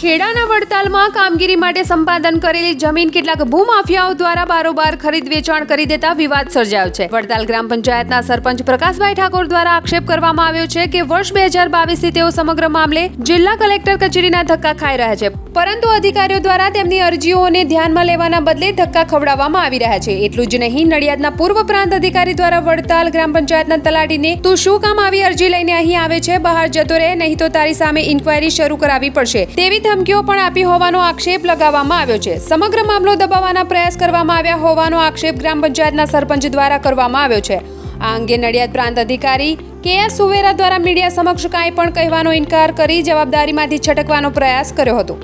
ખેડાના વડતાલમાં કામગીરી માટે સંપાદન કરેલી જમીન કેટલાક ભૂમાફિયાઓ દ્વારા બારોબાર ખરીદ વેચાણ કરી દેતા વિવાદ સર્જાયો છે. વડતાલ ગ્રામ પંચાયતના સરપંચ પ્રકાશભાઈ ઠાકોર દ્વારા આક્ષેપ કરવામાં આવ્યો છે કે વર્ષ બે હજાર બાવીસથી તેઓ સમગ્ર મામલે જિલ્લા કલેક્ટર કચેરીના ધક્કા ખાઈ રહ્યા છે. પરંતુ અધિકારીઓ દ્વારા તેમની અરજીઓને ધ્યાનમાં લેવાના બદલે ધક્કા ખવડાવવામાં આવી રહ્યા છે. એટલું જ નહીં, નડિયાદના પૂર્વ પ્રાંત અધિકારી દ્વારા વડતાલ ગ્રામ પંચાયતના તલાટીને, તું શું કામ આવી અરજી લઈને અહીં આવે છે? બહાર જતો રહે, નહીં તો તારી સામે ઇન્ક્વાયરી શરૂ કરાવવી પડશે. તેવી ધમકીઓ પણ આપી હોવાનો આક્ષેપ લગાવવામાં આવ્યો છે. સમગ્ર મામલો દબાવવાના પ્રયાસ કરવામાં આવ્યા હોવાનો આક્ષેપ ગ્રામ પંચાયતના સરપંચ દ્વારા કરવામાં આવ્યો છે. આ અંગે નડિયાદ પ્રાંત અધિકારી કે સુવેરા દ્વારા મીડિયા સમક્ષ કાંઈ પણ કહેવાનો ઇનકાર કરી જવાબદારીમાંથી છટકવાનો પ્રયાસ કર્યો હતો.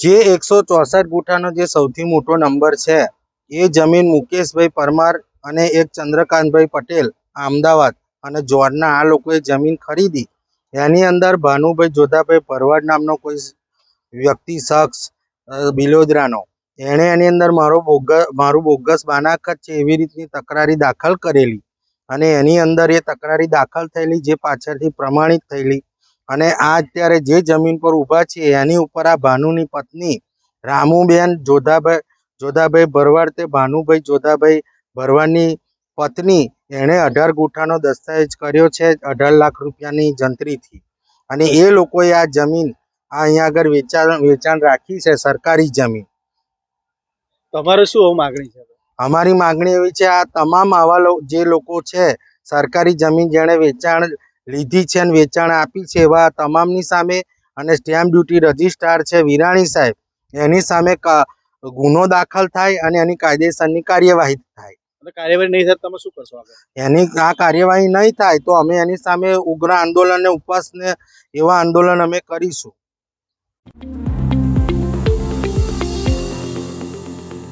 જે એકસો ચોસઠ ગુઠાનો જે સૌથી મોટો નંબર છે, એ જમીન મુકેશભાઈ પરમાર અને એક ચંદ્રકાંતભાઈ પટેલ, અમદાવાદ અને જોડના આ લોકોએ જમીન ખરીદી. એની અંદર ભાનુભાઈ જોધાભાઈ ભરવાડ નામનો કોઈ વ્યક્તિ, શખ્સ બિલોદરાનો. એણે એની અંદર મારો બોગસ, મારું બોગસ બાનાખત છે એવી રીતની તકરારી દાખલ કરેલી અને એની અંદર એ તકરારી દાખલ થયેલી જે પાછળથી પ્રમાણિત થયેલી અને આ અત્યારે જે જમીન પર ઊભા છે એની ઉપર આ ભાનુની પત્ની રામુબેન જોધાભાઈ જોધાભાઈ ભરવાડ તે ભાનુભાઈ જોધાભાઈ ભરવાડની પત્ની એણે અઢાર ગુઠાનો દસ્તાવેજ કર્યો છે અઢાર લાખ રૂપિયાની જંત્રીથી. અને એ લોકોએ આ જમીન આ અહીંયા આગળ વેચાણ વેચાણ રાખી છે સરકારી જમીન. તમારે શું માગણી છે? અમારી માગણી એવી છે આ તમામ આવા જે લોકો છે સરકારી જમીન જેણે વેચાણ લીધી છે અને વેચાણ આપી છે એવા તમામની સામે અને સ્ટેમ્પ ડ્યુટી રજિસ્ટ્રાર છે વિરાણી સાહેબ. એની સામે ગુનો દાખલ થાય અને એની કાયદેસરની કાર્યવાહી થાય. કાર્યવાહી નહીં થાય તો તમે શું કરશો એની આ કાર્યવાહી નહીં થાય તો અમે એની સામે ઉગ્ર આંદોલન અને ઉપવાસને એવા આંદોલન અમે કરીશું.